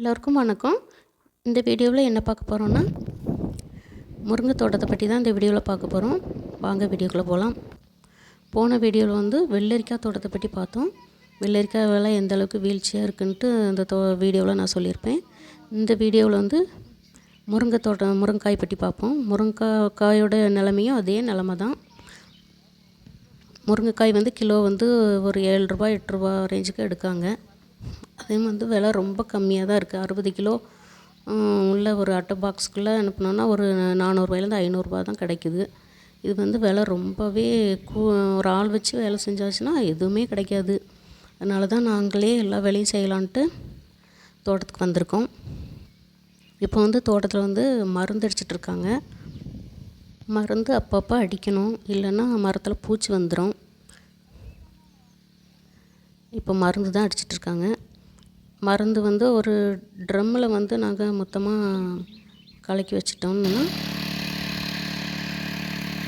எல்லோருக்கும் வணக்கம். இந்த வீடியோவில் என்ன பார்க்க போகிறோன்னா முருங்கை தோட்டத்தை பற்றி தான் இந்த வீடியோவில் பார்க்க போகிறோம் வாங்க வீடியோக்குள்ளே போகலாம் போன வீடியோவில் வந்து வெள்ளரிக்காய் தோட்டத்தை பற்றி பார்த்தோம். வெள்ளரிக்காய் வேலை எந்த அளவுக்கு வீழ்ச்சியாக இருக்குன்ட்டு இந்த தோ வீடியோவில் நான் சொல்லியிருப்பேன். இந்த வீடியோவில் வந்து முருங்கை தோட்டம் முருங்கைக்காய் பற்றி பார்ப்போம். முருங்கைக்காயோட காயோட நிலமையும் அதே நிலமை தான். முருங்கைக்காய் வந்து கிலோ வந்து ஒரு ஏழு ரூபா எட்டு ரூபா ரேஞ்சுக்கு எடுக்காங்க. அதே வந்து விலை ரொம்ப கம்மியாக தான் இருக்குது அறுபது கிலோ உள்ள ஒரு அட்டை பாக்ஸ்க்குள்ளே அனுப்புனோன்னா ஒரு நானூறுபாயிலேருந்து ஐநூறுரூபா தான் கிடைக்குது. இது வந்து விலை ரொம்பவே கூ ஒரு ஆள் வச்சு வேலை செஞ்சாச்சுன்னா எதுவுமே கிடைக்காது. அதனால தான் நாங்களே எல்லா வேலையும் செய்யலான்ட்டு தோட்டத்துக்கு வந்திருக்கோம். இப்போ வந்து தோட்டத்தில் வந்து மருந்து அடிச்சிட்ருக்காங்க மருந்து அப்பப்போ அடிக்கணும். இல்லைன்னா மரத்தில் பூச்சி வந்துடும் இப்போ மருந்து தான் அடிச்சிட்ருக்காங்க மருந்து வந்து ஒரு ட்ரம்மில் வந்து நாங்கள் மொத்தமாக கலக்கி வச்சிட்டோம்னா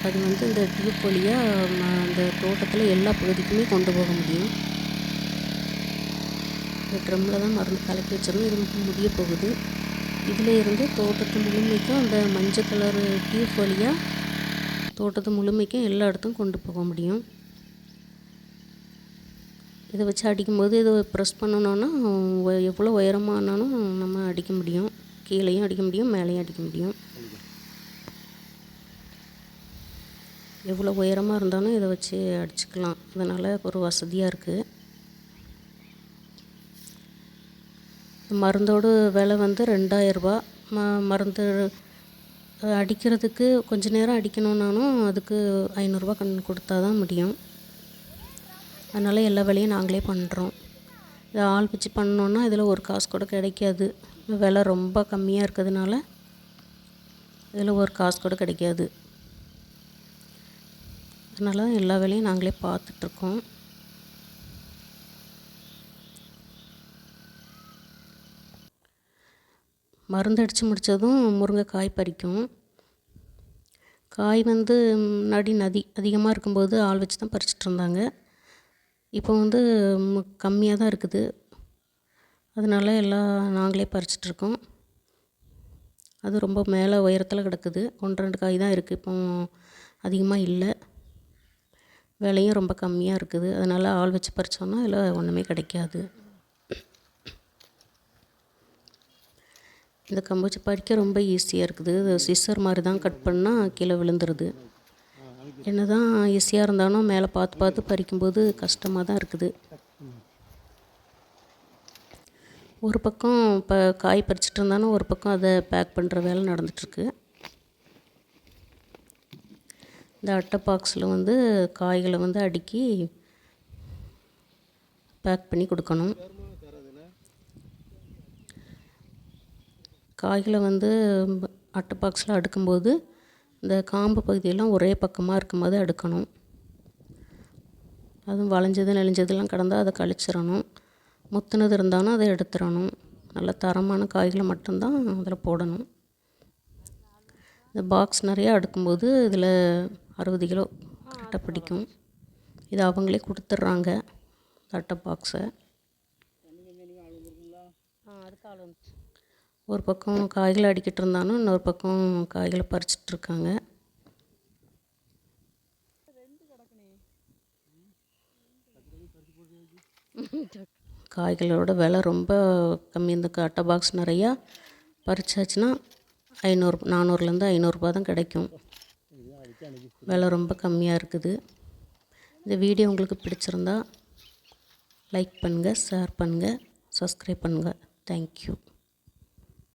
அது வந்து இந்த டியூப் வழியாக அந்த தோட்டத்தில் எல்லா பகுதிக்குமே கொண்டு போக முடியும். இந்த ட்ரம்மில் தான் மருந்து கலக்கி வச்சிருந்தோம். இது முடிய போகுது. இதில் இருந்து தோட்டத்து முழுமைக்கும் அந்த மஞ்சள் கலர் டியூப் வழியாக தோட்டத்து முழுமைக்கும் எல்லா இடத்துக்கும் கொண்டு போக முடியும். இதை வச்சு அடிக்கும்போது இதை ப்ரெஸ் பண்ணணுன்னா எவ்வளோ உயரமானாலும் நம்ம அடிக்க முடியும். கீழேயும் அடிக்க முடியும் மேலேயும் அடிக்க முடியும். எவ்வளோ உயரமாக இருந்தாலும் இதை வச்சு அடிச்சுக்கலாம். அதனால் ஒரு வசதியாக இருக்குது மருந்தோட விலை வந்து ரெண்டாயிரரூபா ம மருந்து அடிக்கிறதுக்கு கொஞ்ச நேரம் அடிக்கணுன்னாலும் அதுக்கு ஐநூறுரூவா கண் கொடுத்தா தான் முடியும். அதனால் எல்லா வேலையும் நாங்களே பண்ணுறோம் இதை ஆள் வச்சு பண்ணோன்னா இதில் ஒரு காசு கூட கிடைக்காது. விலை ரொம்ப கம்மியாக இருக்கிறதுனால இதில் ஒரு காசு கூட கிடைக்காது. அதனால தான் எல்லா வேலையும் நாங்களே பார்த்துட்ருக்கோம். மருந்து அடித்து முடித்ததும் முருங்கைக்காய் பறிக்கும். காய் வந்து முன்னாடி நதி அதிகமாக இருக்கும்போது ஆள் வச்சு தான் பறிச்சிட்டு இருந்தாங்க. இப்போ வந்து கம்மியாக தான் இருக்குது. அதனால எல்லாம் நாங்களே பறிச்சிட்ருக்கோம். அது ரொம்ப மேலே உயரத்தில் கிடக்குது. ஒன்று ரெண்டு காய் தான் இருக்குது இப்போ அதிகமாக இல்லை. விலையும் ரொம்ப கம்மியாக இருக்குது. அதனால் ஆள் வச்சு பறித்தோம்னா இல்லை ஒன்றுமே கிடைக்காது. இந்த கம்பு பறிக்க ரொம்ப ஈஸியாக இருக்குது. சிஸ்ஸர் மாதிரி தான் கட் பண்ணால் கீழே விழுந்துருது. என்ன தான் ஈஸியாக இருந்தாலும் மேலே பார்த்து பார்த்து பறிக்கும்போது கஷ்டமாக தான் இருக்குது. ஒரு பக்கம் இப்போ காய் பறிச்சிட்டு இருந்தாலும் ஒரு பக்கம் அதை பேக் பண்ணுற வேலை நடந்துகிட்ருக்கு இந்த அட்டை பாக்ஸில் வந்து காய்களை வந்து அடுக்கி பேக் பண்ணி கொடுக்கணும். காய்களை வந்து அட்டை பாக்ஸில் அடுக்கும்போது இந்த காம்பு பகுதியெல்லாம் ஒரே பக்கமாக இருக்கும்போது அடுக்கணும். அதுவும் வளைஞ்சது நெளிஞ்சதெல்லாம் கிடந்தால் அதை கழிச்சிடணும் முத்துனது இருந்தாலும் அதை எடுத்துடணும் நல்ல தரமான காய்களை மட்டும்தான் அதில் போடணும். இந்த பாக்ஸ் நிறையா அடுக்கும்போது இதில் அறுபது கிலோ கரெக்டாக பிடிக்கும். இது அவங்களே கொடுத்துட்றாங்க அட்டை பாக்ஸை அதுக்கு ஆள் ஒரு பக்கம் காய்களை அடிக்கிட்டு இருந்தாலும் இன்னொரு பக்கம் காய்களை பறிச்சிட்ருக்காங்க காய்களோட விலை ரொம்ப கம்மி. இந்த அட்டை பாக்ஸ் நிறையா பறிச்சாச்சுன்னா ஐநூறு நானூறுலேருந்து ஐநூறுரூபா தான் கிடைக்கும். விலை ரொம்ப கம்மியாக இருக்குது. இந்த வீடியோ உங்களுக்கு பிடிச்சிருந்தா லைக் பண்ணுங்கள் ஷேர் பண்ணுங்கள் சப்ஸ்கிரைப் பண்ணுங்கள் தேங்க்யூ